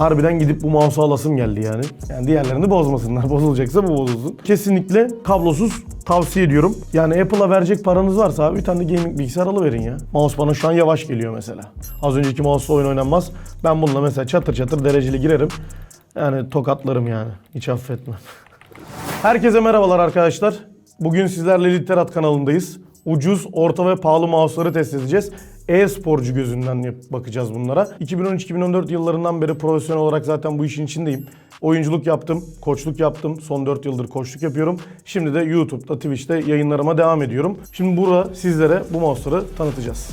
harbiden gidip bu mouse'u alasım geldi yani. Yani diğerlerini bozmasınlar. Bozulacaksa bu bozulsun. Kesinlikle kablosuz tavsiye ediyorum. Yani Apple'a verecek paranız varsa bir tane de gaming bilgisayar alıverin ya. Mouse bana şu an yavaş geliyor mesela. Az önceki mouse'la oyun oynanmaz. Ben bununla mesela çatır çatır dereceli girerim. Yani tokatlarım yani. Hiç affetmem. Herkese merhabalar arkadaşlar. Bugün sizlerle Literat kanalındayız. Ucuz, orta ve pahalı mouse'ları test edeceğiz. E-sporcu gözünden bakacağız bunlara. 2013-2014 yıllarından beri profesyonel olarak zaten bu işin içindeyim. Oyunculuk yaptım, koçluk yaptım. Son 4 yıldır koçluk yapıyorum. Şimdi de YouTube'da, Twitch'te yayınlarıma devam ediyorum. Şimdi burada sizlere bu mouse'ları tanıtacağız.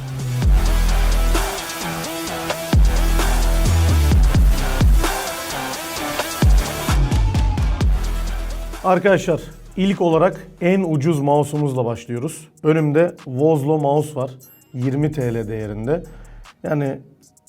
Arkadaşlar ilk olarak en ucuz mouse'umuzla başlıyoruz. Önümde Wozlo mouse var. 20 TL değerinde. Yani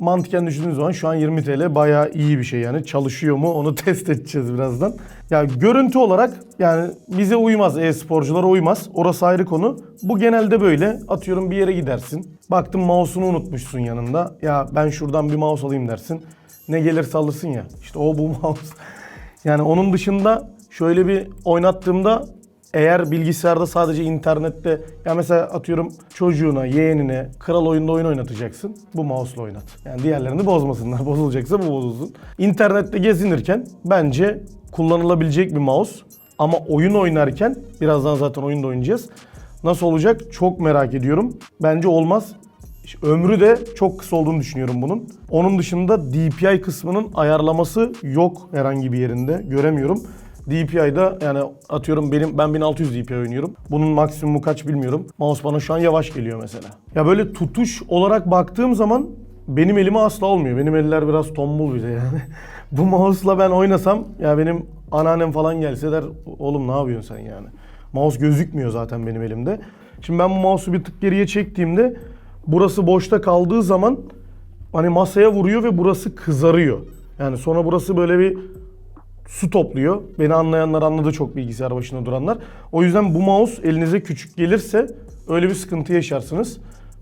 mantıken düşündüğünüz zaman şu an 20 TL bayağı iyi bir şey yani. Çalışıyor mu onu test edeceğiz birazdan. Ya görüntü olarak yani bize uymaz e-sporculara uymaz. Orası ayrı konu. Bu genelde böyle. Atıyorum bir yere gidersin. Baktın mouse'unu unutmuşsun yanında. Ya ben şuradan bir mouse alayım dersin. Ne gelirse alırsın ya. İşte o bu mouse. Yani onun dışında şöyle bir oynattığımda eğer bilgisayarda sadece internette ya mesela atıyorum çocuğuna, yeğenine kral oyunda oyun oynatacaksın. Bu mouse'la oynat. Yani diğerlerini bozmasınlar. Bozulacaksa bu bozulsun. İnternette gezinirken bence kullanılabilecek bir mouse. Ama oyun oynarken birazdan zaten oyunda oynayacağız. Nasıl olacak çok merak ediyorum. Bence olmaz. Ömrü de çok kısa olduğunu düşünüyorum bunun. Onun dışında DPI kısmının ayarlaması yok herhangi bir yerinde. Göremiyorum. DPI'da yani atıyorum benim ben 1600 DPI oynuyorum. Bunun maksimumu kaç bilmiyorum. Mouse bana şu an yavaş geliyor mesela. Ya böyle tutuş olarak baktığım zaman benim elime asla olmuyor. Benim eller biraz tombul bir de yani. Bu mouse'la ben oynasam ya benim anneannem falan gelse der oğlum ne yapıyorsun sen yani. Mouse gözükmüyor zaten benim elimde. Şimdi ben bu mouse'u bir tık geriye çektiğimde burası boşta kaldığı zaman hani masaya vuruyor ve burası kızarıyor. Yani sonra burası böyle bir su topluyor. Beni anlayanlar anladı çok bilgisayar başında duranlar. O yüzden bu mouse elinize küçük gelirse öyle bir sıkıntı yaşarsınız.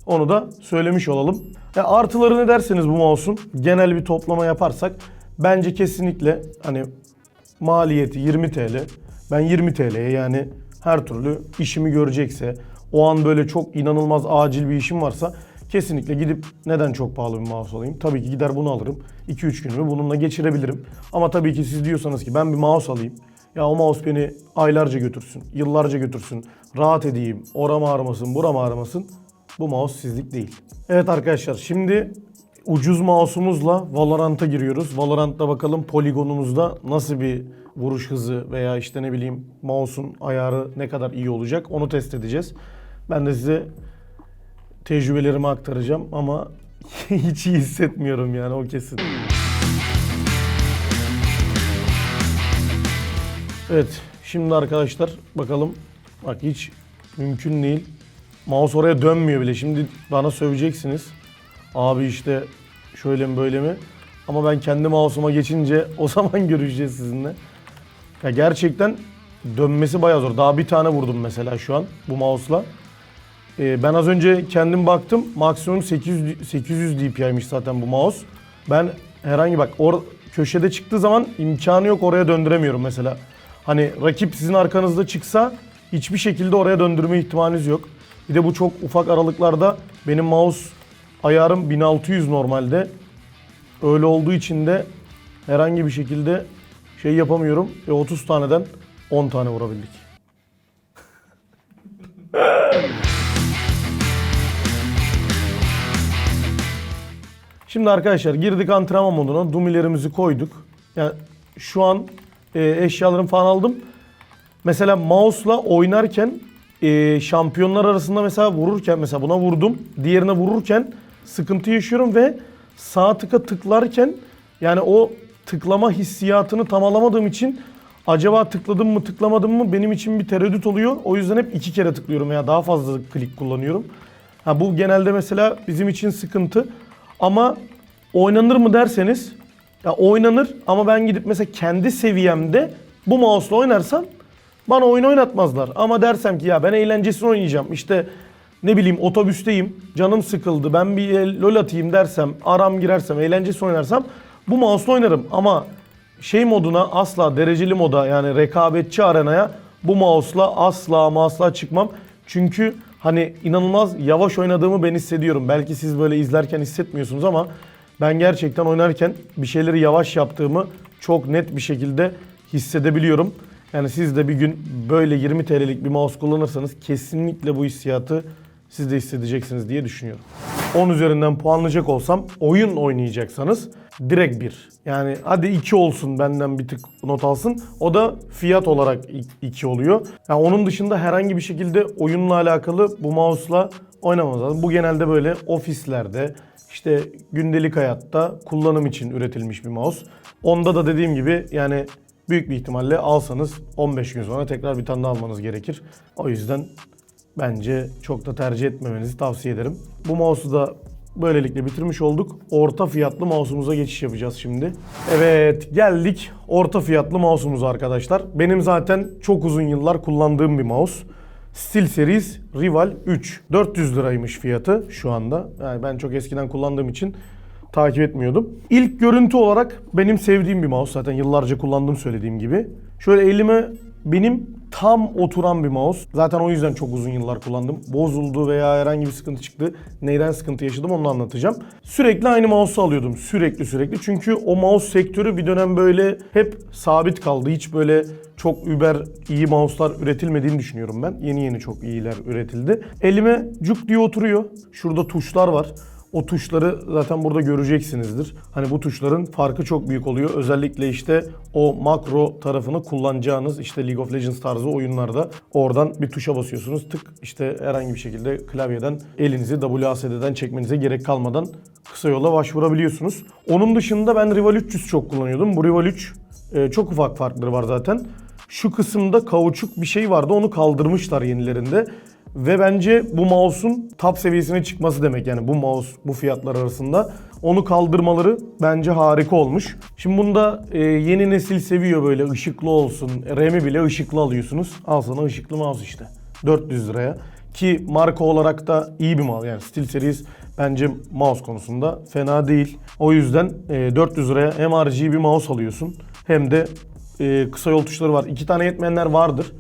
Onu da söylemiş olalım. E, artıları ne derseniz bu mouse'un genel bir toplama yaparsak bence kesinlikle hani maliyeti 20 TL. Ben 20 TL'ye yani her türlü işimi görecekse o an böyle çok inanılmaz acil bir işim varsa kesinlikle gidip neden çok pahalı bir mouse alayım? Tabii ki gider bunu alırım. 2-3 günümü bununla geçirebilirim. Ama tabii ki siz diyorsanız ki ben bir mouse alayım. Ya o mouse beni aylarca götürsün, yıllarca götürsün. Rahat edeyim, oram ağrımasın, buram ağrımasın. Bu mouse sizlik değil. Evet arkadaşlar şimdi ucuz mouse'umuzla Valorant'a giriyoruz. Valorant'ta bakalım poligonumuzda nasıl bir vuruş hızı veya işte ne bileyim mouse'un ayarı ne kadar iyi olacak onu test edeceğiz. Ben de size tecrübelerimi aktaracağım ama hiç iyi hissetmiyorum yani o kesin. Evet şimdi arkadaşlar bakalım bak hiç mümkün değil. Mouse oraya dönmüyor bile. Şimdi bana söveceksiniz. Abi işte şöyle mi böyle mi? Ama ben kendi mouse'uma geçince o zaman görüşeceğiz sizinle. Ya gerçekten dönmesi bayağı zor. Daha bir tane vurdum mesela şu an bu mouse'la. Ee, ben az önce kendim baktım. Maksimum 800 800 DPI'miş zaten bu mouse. Ben herhangi bak or köşede çıktığı zaman imkanı yok oraya döndüremiyorum mesela. Hani rakip sizin arkanızda çıksa hiçbir şekilde oraya döndürme ihtimaliniz yok. Bir de bu çok ufak aralıklarda benim mouse ayarım 1600 normalde. Öyle olduğu için de herhangi bir şekilde şey yapamıyorum. Ve 30 taneden 10 tane vurabildik. Şimdi arkadaşlar girdik antrenman moduna. Dumilerimizi koyduk. Yani şu an e, eşyalarımı falan aldım. Mesela mouse'la oynarken e, şampiyonlar arasında mesela vururken mesela buna vurdum. Diğerine vururken sıkıntı yaşıyorum ve sağ tıka tıklarken yani o tıklama hissiyatını tam alamadığım için acaba tıkladım mı tıklamadım mı benim için bir tereddüt oluyor. O yüzden hep iki kere tıklıyorum veya daha fazla klik kullanıyorum. Ha, bu genelde mesela bizim için sıkıntı. Ama oynanır mı derseniz ya oynanır ama ben gidip mesela kendi seviyemde bu mouse'la oynarsam bana oyun oynatmazlar. Ama dersem ki ya ben eğlencesini oynayacağım. İşte ne bileyim otobüsteyim. Canım sıkıldı. Ben bir lol atayım dersem, aram girersem, eğlencesi oynarsam Bu mouse'la oynarım ama şey moduna asla dereceli moda yani rekabetçi arenaya bu mouse'la asla asla çıkmam. Çünkü hani inanılmaz yavaş oynadığımı ben hissediyorum. Belki siz böyle izlerken hissetmiyorsunuz ama ben gerçekten oynarken bir şeyleri yavaş yaptığımı çok net bir şekilde hissedebiliyorum. Yani siz de bir gün böyle 20 TL'lik bir mouse kullanırsanız kesinlikle bu hissiyatı siz de hissedeceksiniz diye düşünüyorum. 10 üzerinden puanlayacak olsam oyun oynayacaksanız direkt 1. Yani hadi 2 olsun benden bir tık not alsın. O da fiyat olarak 2 oluyor. Yani onun dışında herhangi bir şekilde oyunla alakalı bu mouse'la oynamamız lazım. Bu genelde böyle ofislerde işte gündelik hayatta kullanım için üretilmiş bir mouse. Onda da dediğim gibi yani büyük bir ihtimalle alsanız 15 gün sonra tekrar bir tane daha almanız gerekir. O yüzden bence çok da tercih etmemenizi tavsiye ederim. Bu mouse'u da böylelikle bitirmiş olduk. Orta fiyatlı mouse'umuza geçiş yapacağız şimdi. Evet geldik orta fiyatlı mouse'umuza arkadaşlar. Benim zaten çok uzun yıllar kullandığım bir mouse. SteelSeries Rival 3. 400 liraymış fiyatı şu anda. Yani ben çok eskiden kullandığım için takip etmiyordum. İlk görüntü olarak benim sevdiğim bir mouse. Zaten yıllarca kullandığım söylediğim gibi. Şöyle elime benim tam oturan bir mouse. Zaten o yüzden çok uzun yıllar kullandım. Bozuldu veya herhangi bir sıkıntı çıktı. Neyden sıkıntı yaşadım onu anlatacağım. Sürekli aynı mouse'u alıyordum. Sürekli sürekli. Çünkü o mouse sektörü bir dönem böyle hep sabit kaldı. Hiç böyle çok über iyi mouse'lar üretilmediğini düşünüyorum ben. Yeni yeni çok iyiler üretildi. Elime cuk diye oturuyor. Şurada tuşlar var. O tuşları zaten burada göreceksinizdir. Hani bu tuşların farkı çok büyük oluyor. Özellikle işte o makro tarafını kullanacağınız işte League of Legends tarzı oyunlarda oradan bir tuşa basıyorsunuz. Tık işte herhangi bir şekilde klavyeden elinizi WASD'den çekmenize gerek kalmadan kısa yola başvurabiliyorsunuz. Onun dışında ben Rival 300 çok kullanıyordum. Bu Rival 3 e, çok ufak farkları var zaten. Şu kısımda kauçuk bir şey vardı. Onu kaldırmışlar yenilerinde. Ve bence bu mouse'un top seviyesine çıkması demek yani bu mouse bu fiyatlar arasında. Onu kaldırmaları bence harika olmuş. Şimdi bunda e, yeni nesil seviyor böyle ışıklı olsun. RAM'i bile ışıklı alıyorsunuz. Al sana ışıklı mouse işte. 400 liraya. Ki marka olarak da iyi bir mouse yani SteelSeries bence mouse konusunda fena değil. O yüzden e, 400 liraya hem RGB mouse alıyorsun hem de e, kısa yol tuşları var. İki tane yetmeyenler vardır.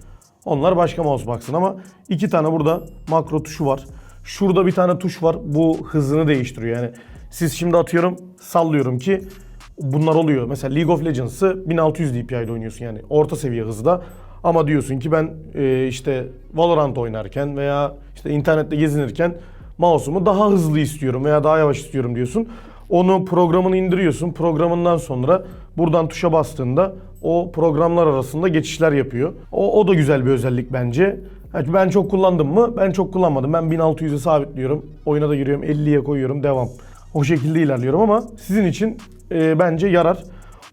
Onlar başka mouse baksın ama iki tane burada makro tuşu var. Şurada bir tane tuş var. Bu hızını değiştiriyor. Yani siz şimdi atıyorum sallıyorum ki bunlar oluyor. Mesela League of Legends'ı 1600 DPI'de oynuyorsun yani orta seviye hızda. Ama diyorsun ki ben e, işte Valorant oynarken veya işte internette gezinirken mouse'umu daha hızlı istiyorum veya daha yavaş istiyorum diyorsun. Onu programını indiriyorsun. Programından sonra buradan tuşa bastığında o programlar arasında geçişler yapıyor. O, o da güzel bir özellik bence. Yani ben çok kullandım mı? Ben çok kullanmadım. Ben 1600'e sabitliyorum. Oyuna da giriyorum. 50'ye koyuyorum. Devam. O şekilde ilerliyorum ama sizin için e, bence yarar.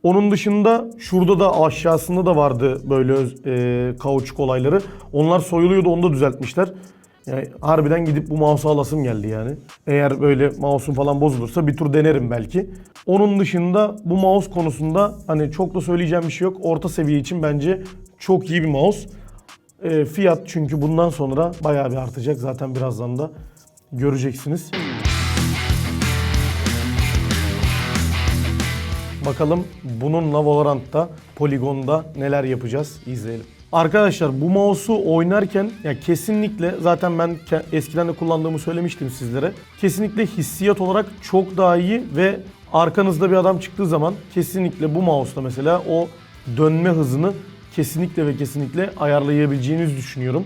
Onun dışında şurada da aşağısında da vardı böyle e, kauçuk olayları. Onlar soyuluyordu onu da düzeltmişler. Yani harbiden gidip bu mouse'u alasım geldi yani. Eğer böyle mouse'un falan bozulursa bir tur denerim belki. Onun dışında bu mouse konusunda hani çok da söyleyeceğim bir şey yok. Orta seviye için bence çok iyi bir mouse. E, fiyat çünkü bundan sonra bayağı bir artacak. Zaten birazdan da göreceksiniz. Bakalım bununla Valorant'ta, Polygon'da neler yapacağız izleyelim. Arkadaşlar bu mouse'u oynarken ya kesinlikle zaten ben eskiden de kullandığımı söylemiştim sizlere. Kesinlikle hissiyat olarak çok daha iyi ve arkanızda bir adam çıktığı zaman kesinlikle bu mouse'la mesela o dönme hızını kesinlikle ve kesinlikle ayarlayabileceğinizi düşünüyorum.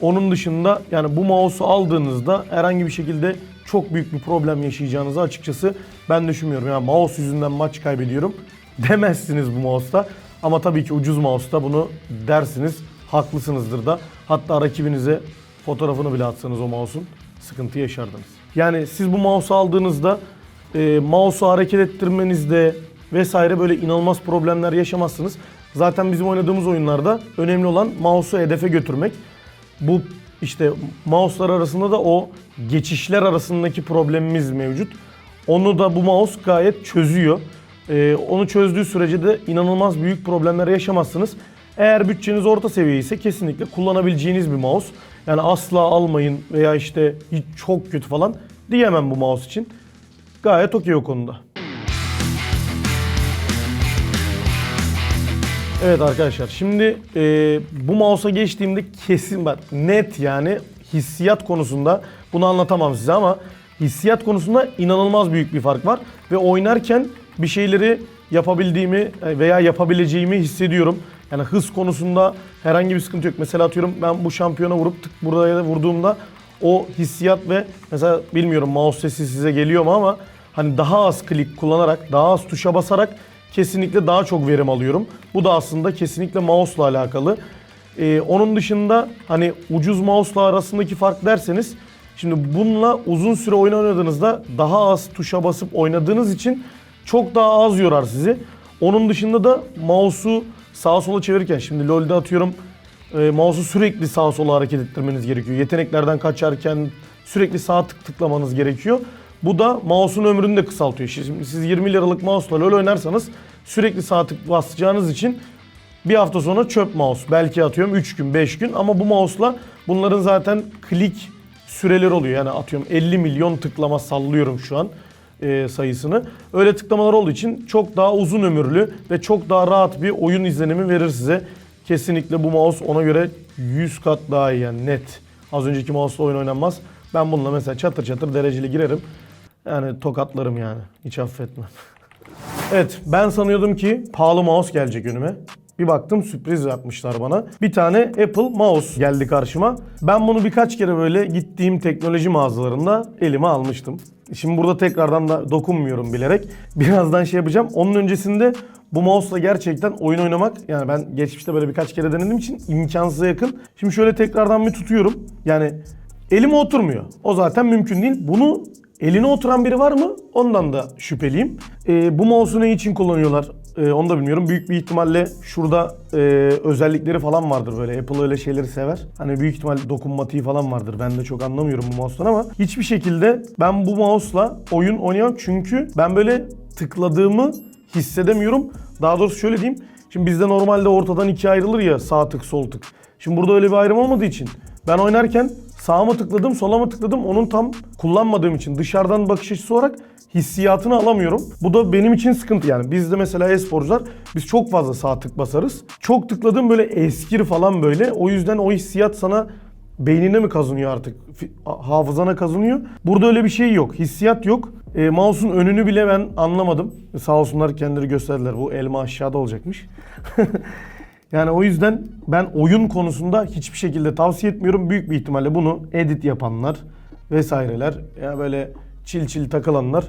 Onun dışında yani bu mouse'u aldığınızda herhangi bir şekilde çok büyük bir problem yaşayacağınızı açıkçası ben düşünmüyorum. Yani mouse yüzünden maç kaybediyorum demezsiniz bu mouse'ta. Ama tabii ki ucuz mouse'ta bunu dersiniz. Haklısınızdır da. Hatta rakibinize fotoğrafını bile atsanız o mouse'un sıkıntı yaşardınız. Yani siz bu mouse'u aldığınızda e, mouse'u hareket ettirmenizde vesaire böyle inanılmaz problemler yaşamazsınız. Zaten bizim oynadığımız oyunlarda önemli olan mouse'u hedefe götürmek. Bu işte mouse'lar arasında da o geçişler arasındaki problemimiz mevcut. Onu da bu mouse gayet çözüyor. Ee, onu çözdüğü sürece de inanılmaz büyük problemler yaşamazsınız. Eğer bütçeniz orta seviye ise kesinlikle kullanabileceğiniz bir mouse. Yani asla almayın veya işte çok kötü falan diyemem bu mouse için. Gayet okey o konuda. Evet arkadaşlar şimdi e, bu mouse'a geçtiğimde kesin bak net yani hissiyat konusunda bunu anlatamam size ama hissiyat konusunda inanılmaz büyük bir fark var. Ve oynarken bir şeyleri yapabildiğimi e, veya yapabileceğimi hissediyorum. Yani hız konusunda herhangi bir sıkıntı yok. Mesela atıyorum ben bu şampiyona vurup tık buraya vurduğumda o hissiyat ve mesela bilmiyorum mouse sesi size geliyor mu ama hani daha az klik kullanarak, daha az tuşa basarak kesinlikle daha çok verim alıyorum. Bu da aslında kesinlikle mouse'la alakalı. Ee, onun dışında hani ucuz mouse'la arasındaki fark derseniz şimdi bununla uzun süre oyun oynadığınızda daha az tuşa basıp oynadığınız için çok daha az yorar sizi. Onun dışında da mouse'u sağa sola çevirirken şimdi LoL'de atıyorum e, mouse'u sürekli sağa sola hareket ettirmeniz gerekiyor. Yeteneklerden kaçarken sürekli sağ tık tıklamanız gerekiyor. Bu da mouse'un ömrünü de kısaltıyor. Şimdi siz 20 liralık mouse'la LoL oynarsanız sürekli sağ tık basacağınız için bir hafta sonra çöp mouse. Belki atıyorum 3 gün 5 gün ama bu mouse'la bunların zaten klik süreleri oluyor. Yani atıyorum 50 milyon tıklama sallıyorum şu an e, sayısını. Öyle tıklamalar olduğu için çok daha uzun ömürlü ve çok daha rahat bir oyun izlenimi verir size. Kesinlikle bu mouse ona göre 100 kat daha iyi yani net. Az önceki mouse'la oyun oynanmaz. Ben bununla mesela çatır çatır dereceli girerim. Yani tokatlarım yani. Hiç affetmem. Evet ben sanıyordum ki pahalı mouse gelecek önüme. Bir baktım sürpriz yapmışlar bana. Bir tane Apple mouse geldi karşıma. Ben bunu birkaç kere böyle gittiğim teknoloji mağazalarında elime almıştım. Şimdi burada tekrardan da dokunmuyorum bilerek. Birazdan şey yapacağım. Onun öncesinde bu mouse'la gerçekten oyun oynamak yani ben geçmişte böyle birkaç kere denediğim için imkansıza yakın. Şimdi şöyle tekrardan bir tutuyorum. Yani elime oturmuyor. O zaten mümkün değil. Bunu eline oturan biri var mı? Ondan da şüpheliyim. Ee, bu mouse'u ne için kullanıyorlar? Ee, onu da bilmiyorum. Büyük bir ihtimalle şurada e, özellikleri falan vardır böyle. Apple öyle şeyleri sever. Hani büyük ihtimal dokunmatiği falan vardır. Ben de çok anlamıyorum bu mouse'tan ama hiçbir şekilde ben bu mouse'la oyun oynayamam. Çünkü ben böyle tıkladığımı hissedemiyorum. Daha doğrusu şöyle diyeyim. Şimdi bizde normalde ortadan ikiye ayrılır ya sağ tık sol tık. Şimdi burada öyle bir ayrım olmadığı için ben oynarken sağa mı tıkladım sola mı tıkladım onun tam kullanmadığım için dışarıdan bakış açısı olarak hissiyatını alamıyorum. Bu da benim için sıkıntı yani. Bizde mesela e-sporcular biz çok fazla sağ tık basarız. Çok tıkladığım böyle eskir falan böyle. O yüzden o hissiyat sana beynine mi kazınıyor artık? Hafızana kazınıyor. Burada öyle bir şey yok. Hissiyat yok. E, mouse'un önünü bile ben anlamadım. Sağ olsunlar kendileri gösterdiler. Bu elma aşağıda olacakmış. yani o yüzden ben oyun konusunda hiçbir şekilde tavsiye etmiyorum. Büyük bir ihtimalle bunu edit yapanlar vesaireler ya böyle çil çil takılanlar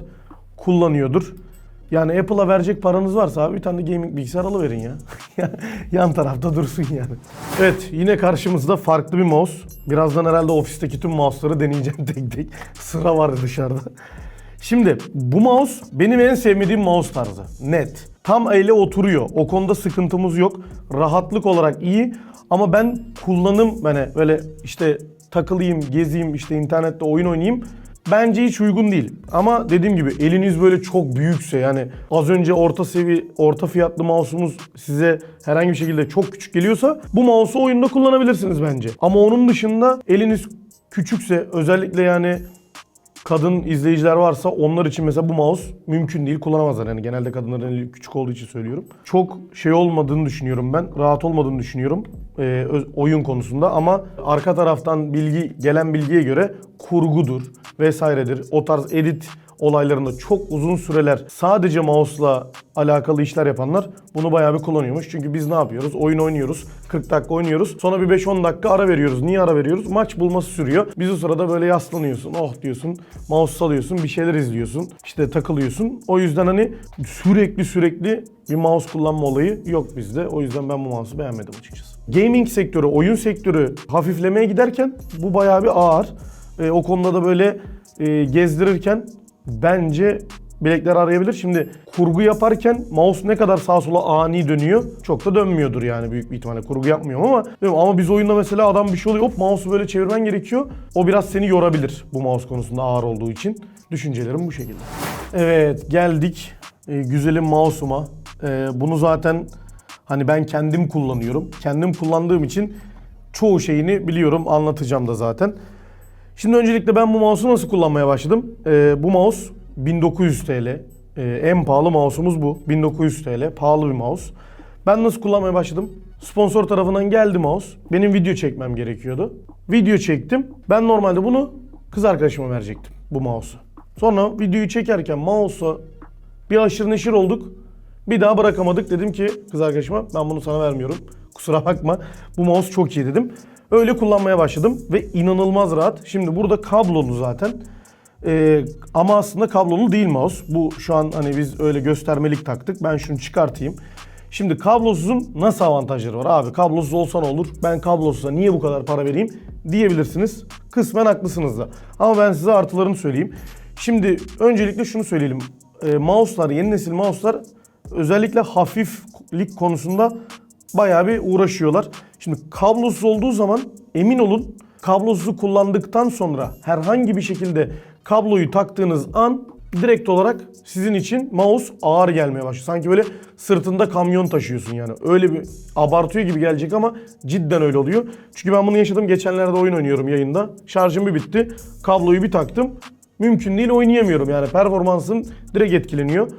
kullanıyordur. Yani Apple'a verecek paranız varsa abi bir tane gaming bilgisayar alıverin ya. Yan tarafta dursun yani. Evet yine karşımızda farklı bir mouse. Birazdan herhalde ofisteki tüm mouse'ları deneyeceğim tek tek. Sıra var dışarıda. Şimdi bu mouse benim en sevmediğim mouse tarzı. Net. Tam ele oturuyor. O konuda sıkıntımız yok. Rahatlık olarak iyi. Ama ben kullanım hani böyle işte takılayım, gezeyim, işte internette oyun oynayayım. Bence hiç uygun değil. Ama dediğim gibi eliniz böyle çok büyükse yani az önce orta seviye, orta fiyatlı mouse'umuz size herhangi bir şekilde çok küçük geliyorsa bu mouse'u oyunda kullanabilirsiniz bence. Ama onun dışında eliniz küçükse özellikle yani kadın izleyiciler varsa onlar için mesela bu mouse mümkün değil kullanamazlar. Yani genelde kadınların eli küçük olduğu için söylüyorum. Çok şey olmadığını düşünüyorum ben. Rahat olmadığını düşünüyorum e, oyun konusunda ama arka taraftan bilgi gelen bilgiye göre kurgudur vesairedir. O tarz edit olaylarında çok uzun süreler sadece mouse'la alakalı işler yapanlar bunu bayağı bir kullanıyormuş. Çünkü biz ne yapıyoruz? Oyun oynuyoruz. 40 dakika oynuyoruz. Sonra bir 5-10 dakika ara veriyoruz. Niye ara veriyoruz? Maç bulması sürüyor. Biz o sırada böyle yaslanıyorsun. Oh diyorsun. Mouse salıyorsun. Bir şeyler izliyorsun. İşte takılıyorsun. O yüzden hani sürekli sürekli bir mouse kullanma olayı yok bizde. O yüzden ben bu mouse'u beğenmedim açıkçası. Gaming sektörü, oyun sektörü hafiflemeye giderken bu bayağı bir ağır. E, o konuda da böyle e, gezdirirken bence bilekler arayabilir. Şimdi kurgu yaparken mouse ne kadar sağa sola ani dönüyor çok da dönmüyordur yani büyük bir ihtimalle. Kurgu yapmıyorum ama bilmiyorum ama biz oyunda mesela adam bir şey oluyor hop mouse'u böyle çevirmen gerekiyor. O biraz seni yorabilir bu mouse konusunda ağır olduğu için. Düşüncelerim bu şekilde. Evet geldik e, güzelim mouse'uma. E, bunu zaten hani ben kendim kullanıyorum. Kendim kullandığım için çoğu şeyini biliyorum anlatacağım da zaten. Şimdi öncelikle ben bu mouse'u nasıl kullanmaya başladım? Ee, bu mouse 1900 TL. Ee, en pahalı mouse'umuz bu. 1900 TL. Pahalı bir mouse. Ben nasıl kullanmaya başladım? Sponsor tarafından geldi mouse. Benim video çekmem gerekiyordu. Video çektim. Ben normalde bunu kız arkadaşıma verecektim bu mouse'u. Sonra videoyu çekerken mouse'a bir aşırı neşir olduk. Bir daha bırakamadık. Dedim ki kız arkadaşıma ben bunu sana vermiyorum. Kusura bakma. Bu mouse çok iyi dedim. Öyle kullanmaya başladım ve inanılmaz rahat. Şimdi burada kablolu zaten. Ee, ama aslında kablolu değil mouse. Bu şu an hani biz öyle göstermelik taktık. Ben şunu çıkartayım. Şimdi kablosuzun nasıl avantajları var? Abi kablosuz olsa ne olur? Ben kablosuza niye bu kadar para vereyim diyebilirsiniz. Kısmen haklısınız da. Ama ben size artılarını söyleyeyim. Şimdi öncelikle şunu söyleyelim. Ee, mouse'lar, yeni nesil mouse'lar özellikle hafiflik konusunda bayağı bir uğraşıyorlar. Şimdi kablosuz olduğu zaman emin olun kablosuzu kullandıktan sonra herhangi bir şekilde kabloyu taktığınız an direkt olarak sizin için mouse ağır gelmeye başlıyor. Sanki böyle sırtında kamyon taşıyorsun yani. Öyle bir abartıyor gibi gelecek ama cidden öyle oluyor. Çünkü ben bunu yaşadım. Geçenlerde oyun oynuyorum yayında. Şarjım bir bitti. Kabloyu bir taktım. Mümkün değil oynayamıyorum yani. Performansım direkt etkileniyor.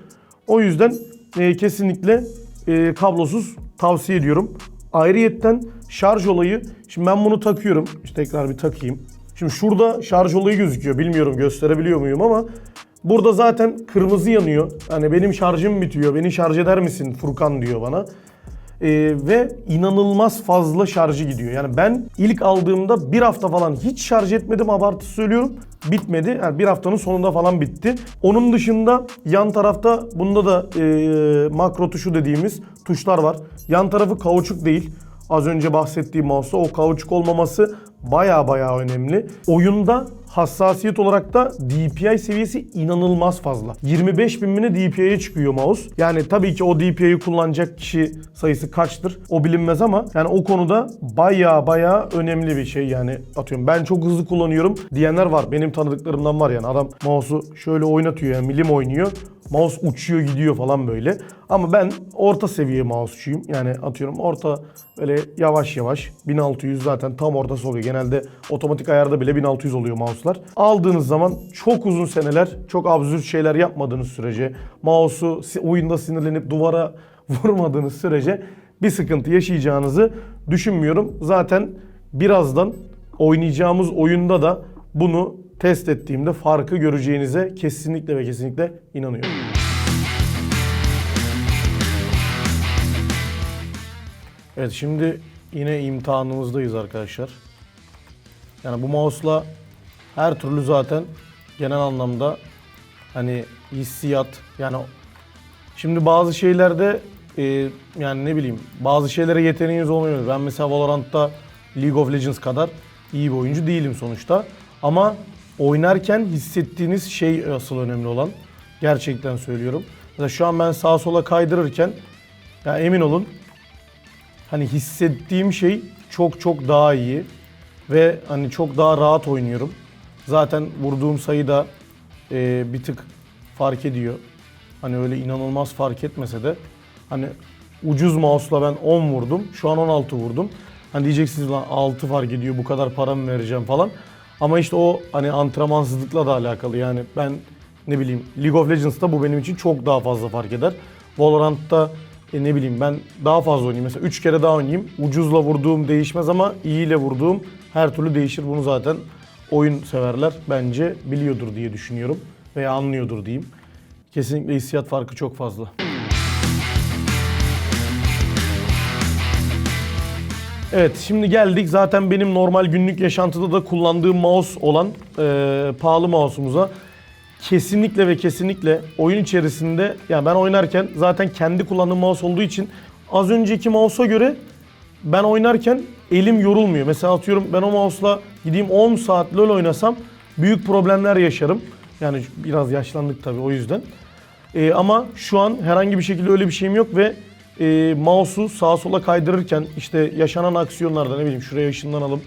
O yüzden e, kesinlikle e, kablosuz tavsiye ediyorum. Ayrıyetten şarj olayı. Şimdi ben bunu takıyorum. İşte tekrar bir takayım. Şimdi şurada şarj olayı gözüküyor. Bilmiyorum gösterebiliyor muyum ama burada zaten kırmızı yanıyor. Hani benim şarjım bitiyor. Beni şarj eder misin Furkan diyor bana. Ee, ve inanılmaz fazla şarjı gidiyor. Yani ben ilk aldığımda bir hafta falan hiç şarj etmedim abartı söylüyorum. Bitmedi. Yani bir haftanın sonunda falan bitti. Onun dışında yan tarafta bunda da e, makro tuşu dediğimiz tuşlar var. Yan tarafı kauçuk değil. Az önce bahsettiğim mouse'da o kauçuk olmaması baya baya önemli. Oyunda hassasiyet olarak da DPI seviyesi inanılmaz fazla. 25 bin mi DPI'ye çıkıyor mouse. Yani tabii ki o DPI'yi kullanacak kişi sayısı kaçtır o bilinmez ama yani o konuda baya baya önemli bir şey yani atıyorum ben çok hızlı kullanıyorum diyenler var. Benim tanıdıklarımdan var yani adam mouse'u şöyle oynatıyor yani milim oynuyor. Mouse uçuyor gidiyor falan böyle. Ama ben orta seviye mouse'çuyum. Yani atıyorum orta böyle yavaş yavaş 1600 zaten tam ortası oluyor. Genelde otomatik ayarda bile 1600 oluyor mouse'lar. Aldığınız zaman çok uzun seneler çok absürt şeyler yapmadığınız sürece mouse'u oyunda sinirlenip duvara vurmadığınız sürece bir sıkıntı yaşayacağınızı düşünmüyorum. Zaten birazdan oynayacağımız oyunda da bunu test ettiğimde farkı göreceğinize kesinlikle ve kesinlikle inanıyorum. Evet şimdi yine imtihanımızdayız arkadaşlar. Yani bu mouse'la her türlü zaten genel anlamda hani hissiyat yani şimdi bazı şeylerde e, yani ne bileyim bazı şeylere yeteneğiniz olmuyor. Ben mesela Valorant'ta League of Legends kadar iyi bir oyuncu değilim sonuçta. Ama oynarken hissettiğiniz şey asıl önemli olan. Gerçekten söylüyorum. Mesela şu an ben sağa sola kaydırırken ya emin olun hani hissettiğim şey çok çok daha iyi ve hani çok daha rahat oynuyorum. Zaten vurduğum sayı da e, bir tık fark ediyor. Hani öyle inanılmaz fark etmese de hani ucuz mouse'la ben 10 vurdum. Şu an 16 vurdum. Hani diyeceksiniz lan 6 fark ediyor bu kadar para mı vereceğim falan. Ama işte o hani antrenmansızlıkla da alakalı. Yani ben ne bileyim League of Legends'ta bu benim için çok daha fazla fark eder. Valorant'ta e, ne bileyim ben daha fazla oynayayım. Mesela 3 kere daha oynayayım. Ucuzla vurduğum değişmez ama iyiyle vurduğum her türlü değişir. Bunu zaten oyun severler bence biliyordur diye düşünüyorum. Veya anlıyordur diyeyim. Kesinlikle hissiyat farkı çok fazla. Evet şimdi geldik zaten benim normal günlük yaşantıda da kullandığım mouse olan e, pahalı mouse'umuza. Kesinlikle ve kesinlikle oyun içerisinde yani ben oynarken zaten kendi kullandığım mouse olduğu için az önceki mouse'a göre ben oynarken elim yorulmuyor. Mesela atıyorum ben o mouse'la gideyim 10 saat LoL oynasam büyük problemler yaşarım. Yani biraz yaşlandık tabii o yüzden. Ee, ama şu an herhangi bir şekilde öyle bir şeyim yok ve e, mouse'u sağa sola kaydırırken işte yaşanan aksiyonlarda ne bileyim şuraya ışınlanalım.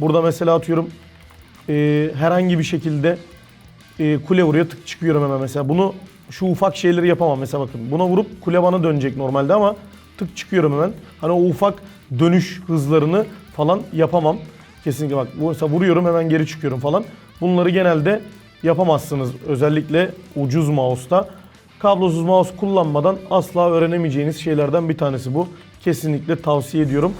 Burada mesela atıyorum e, herhangi bir şekilde e, kule vuruyor tık çıkıyorum hemen mesela. Bunu şu ufak şeyleri yapamam mesela bakın. Buna vurup kule bana dönecek normalde ama tık çıkıyorum hemen. Hani o ufak dönüş hızlarını falan yapamam. Kesinlikle bak mesela vuruyorum hemen geri çıkıyorum falan. Bunları genelde yapamazsınız. Özellikle ucuz mouse'ta. Kablosuz mouse kullanmadan asla öğrenemeyeceğiniz şeylerden bir tanesi bu. Kesinlikle tavsiye ediyorum.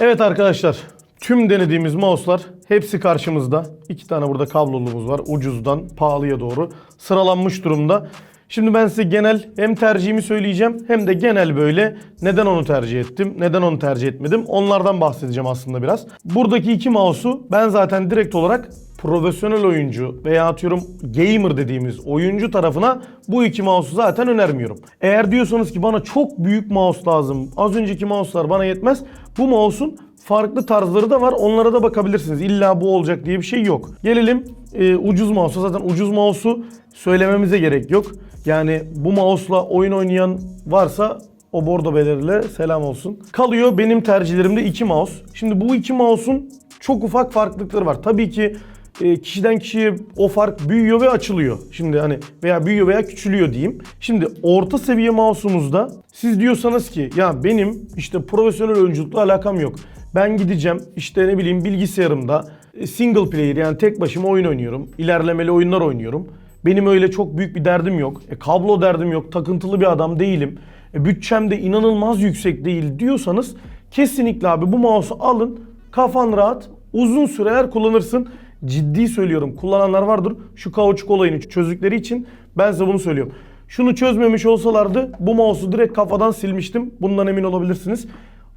Evet arkadaşlar tüm denediğimiz mouse'lar hepsi karşımızda. İki tane burada kablolumuz var. Ucuzdan pahalıya doğru sıralanmış durumda. Şimdi ben size genel hem tercihimi söyleyeceğim hem de genel böyle neden onu tercih ettim, neden onu tercih etmedim onlardan bahsedeceğim aslında biraz. Buradaki iki mouse'u ben zaten direkt olarak profesyonel oyuncu veya atıyorum gamer dediğimiz oyuncu tarafına bu iki mouse'u zaten önermiyorum. Eğer diyorsanız ki bana çok büyük mouse lazım, az önceki mouse'lar bana yetmez. Bu mouse'un farklı tarzları da var. Onlara da bakabilirsiniz. İlla bu olacak diye bir şey yok. Gelelim e, ucuz mouse'a. Zaten ucuz mouse'u söylememize gerek yok. Yani bu mouse'la oyun oynayan varsa o bordo belirle selam olsun. Kalıyor benim tercihlerimde iki mouse. Şimdi bu iki mouse'un çok ufak farklılıkları var. Tabii ki e, kişiden kişiye o fark büyüyor ve açılıyor. Şimdi hani veya büyüyor veya küçülüyor diyeyim. Şimdi orta seviye mouse'umuzda siz diyorsanız ki ya benim işte profesyonel oyunculukla alakam yok. Ben gideceğim işte ne bileyim bilgisayarımda e, single player yani tek başıma oyun oynuyorum. İlerlemeli oyunlar oynuyorum. Benim öyle çok büyük bir derdim yok. E, kablo derdim yok. Takıntılı bir adam değilim. E, bütçem de inanılmaz yüksek değil diyorsanız kesinlikle abi bu mouse'u alın. Kafan rahat. Uzun süreler kullanırsın. Ciddi söylüyorum. Kullananlar vardır. Şu kauçuk olayını çözdükleri için ben size bunu söylüyorum. Şunu çözmemiş olsalardı bu mouse'u direkt kafadan silmiştim. Bundan emin olabilirsiniz.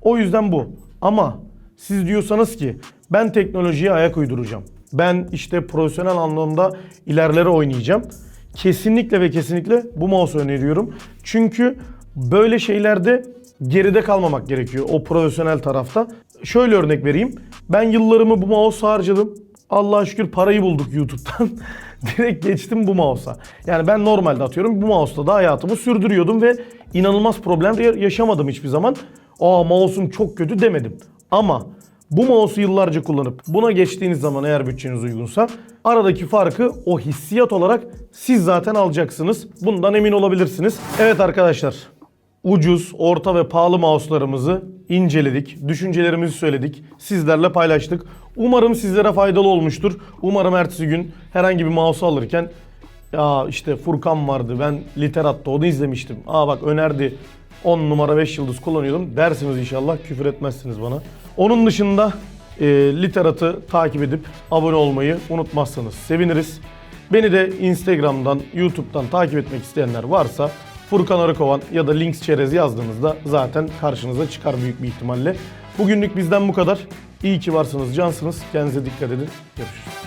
O yüzden bu. Ama siz diyorsanız ki ben teknolojiye ayak uyduracağım. Ben işte profesyonel anlamda ilerlere oynayacağım. Kesinlikle ve kesinlikle bu mouse öneriyorum. Çünkü böyle şeylerde geride kalmamak gerekiyor o profesyonel tarafta. Şöyle örnek vereyim. Ben yıllarımı bu mouse'a harcadım. Allah'a şükür parayı bulduk YouTube'dan. Direkt geçtim bu mouse'a. Yani ben normalde atıyorum bu mouse'la da hayatımı sürdürüyordum ve inanılmaz problem yaşamadım hiçbir zaman. Aa mouse'um çok kötü demedim. Ama bu mouse'u yıllarca kullanıp buna geçtiğiniz zaman eğer bütçeniz uygunsa aradaki farkı o hissiyat olarak siz zaten alacaksınız. Bundan emin olabilirsiniz. Evet arkadaşlar ucuz, orta ve pahalı mouse'larımızı inceledik. Düşüncelerimizi söyledik. Sizlerle paylaştık. Umarım sizlere faydalı olmuştur. Umarım ertesi gün herhangi bir mouse alırken ya işte Furkan vardı ben Literat'ta onu izlemiştim. Aa bak önerdi 10 numara 5 yıldız kullanıyordum dersiniz inşallah küfür etmezsiniz bana. Onun dışında e, Literat'ı takip edip abone olmayı unutmazsanız seviniriz. Beni de Instagram'dan, YouTube'dan takip etmek isteyenler varsa Furkan Arıkovan ya da Links Çerez yazdığınızda zaten karşınıza çıkar büyük bir ihtimalle. Bugünlük bizden bu kadar. İyi ki varsınız, cansınız. Kendinize dikkat edin. Görüşürüz.